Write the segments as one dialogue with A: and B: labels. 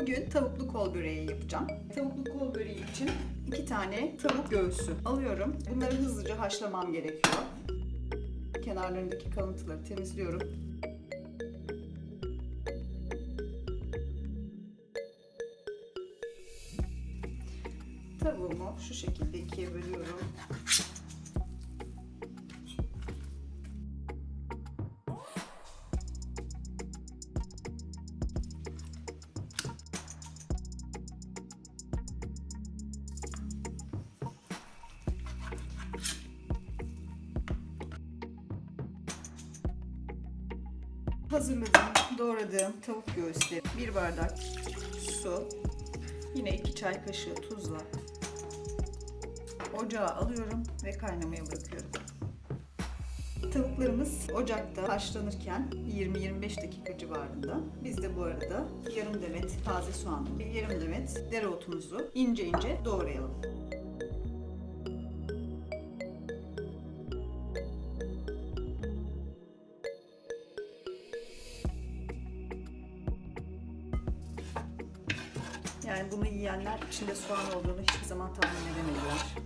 A: Bugün tavuklu kol böreği yapacağım. Tavuklu kol böreği için iki tane tavuk göğsü alıyorum. Bunları hızlıca haşlamam gerekiyor. Kenarlarındaki kalıntıları temizliyorum. Tavuğumu şu şekilde ikiye bölüyorum. Hazırladığım, doğradığım tavuk göğüsleri, bir bardak su, yine iki çay kaşığı tuzla ocağa alıyorum ve kaynamaya bırakıyorum. Tavuklarımız ocakta haşlanırken 20-25 dakika civarında. Biz de bu arada yarım demet taze soğan, yarım demet dereotumuzu ince ince doğrayalım. Yani bunu yiyenler içinde soğan olduğunu hiçbir zaman tahmin edemediler.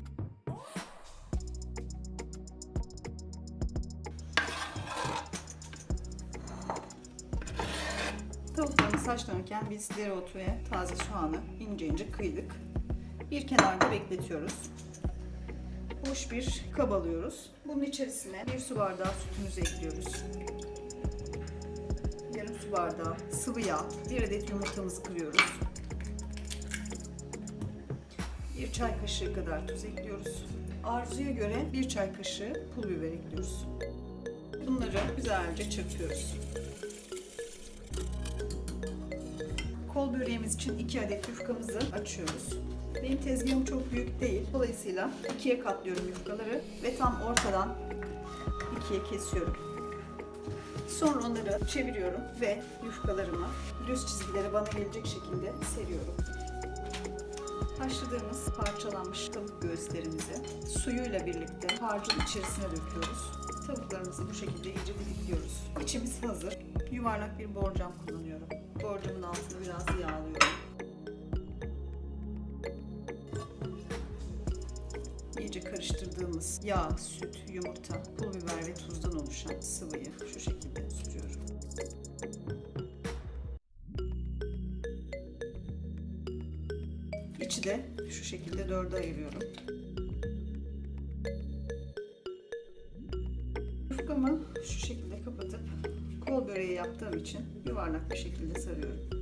A: Tavuklarımız haşlanırken biz dereotu ve taze soğanı ince ince kıydık. Bir kenarda bekletiyoruz. Boş bir kab alıyoruz. Bunun içerisine bir su bardağı sütümüzü ekliyoruz. Yarım su bardağı sıvı yağ, bir adet yumurtamızı kırıyoruz. Bir çay kaşığı kadar tuz ekliyoruz. Arzuya göre bir çay kaşığı pul biber ekliyoruz. Bunları güzelce çırpıyoruz. Kol böreğimiz için 2 adet yufkamızı açıyoruz. Benim tezgahım çok büyük değil. Dolayısıyla ikiye katlıyorum yufkaları ve tam ortadan ikiye kesiyorum. Sonra onları çeviriyorum ve yufkalarımı düz çizgileri bana gelecek şekilde seriyorum. Haşladığımız parçalanmış tavuk göğüslerimizi suyuyla birlikte harcın içerisine döküyoruz. Tavuklarımızı bu şekilde iyice didikliyoruz. İçimiz hazır. Yuvarlak bir borcam kullanıyorum. Borcamın altını biraz yağlıyorum. İyice karıştırdığımız yağ, süt, yumurta, pul biber ve tuzdan oluşan sıvıyı şu şekilde sürüyorum. De şu şekilde dörde ayırıyorum. Yufkamı şu şekilde kapatıp kol böreği yaptığım için yuvarlak bir şekilde sarıyorum.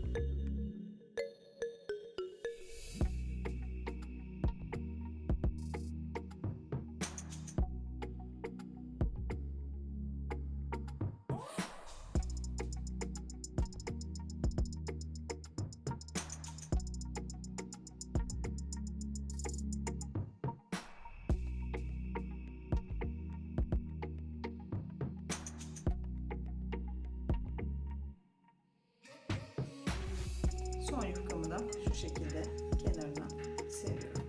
A: Son yufkamı da şu şekilde kenarına seriyorum.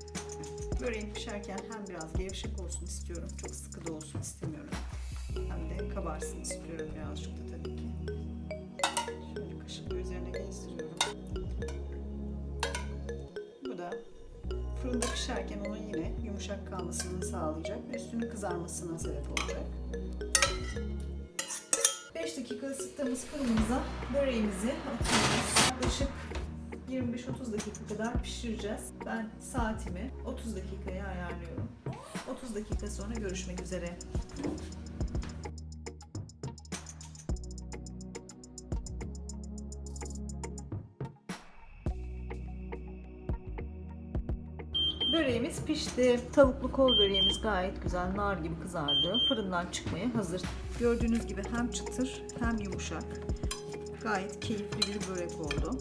A: Böreğim pişerken hem biraz gevşek olsun istiyorum, çok sıkı da olsun istemiyorum. Hem de kabarsın istiyorum birazcık da tabii ki. Şöyle kaşıkla üzerine gezdiriyorum. Bu da fırında pişerken onun yine yumuşak kalmasını sağlayacak ve üstünün kızarmasına sebep olacak. 5 dakika ısıttığımız fırınımıza böreğimizi atıyoruz. Yaklaşık 25-30 dakika kadar pişireceğiz. Ben saatimi 30 dakikaya ayarlıyorum. 30 dakika sonra görüşmek üzere. Böreğimiz pişti. Tavuklu kol böreğimiz gayet güzel, nar gibi kızardı. Fırından çıkmaya hazır. Gördüğünüz gibi hem çıtır hem yumuşak. Gayet keyifli bir börek oldu.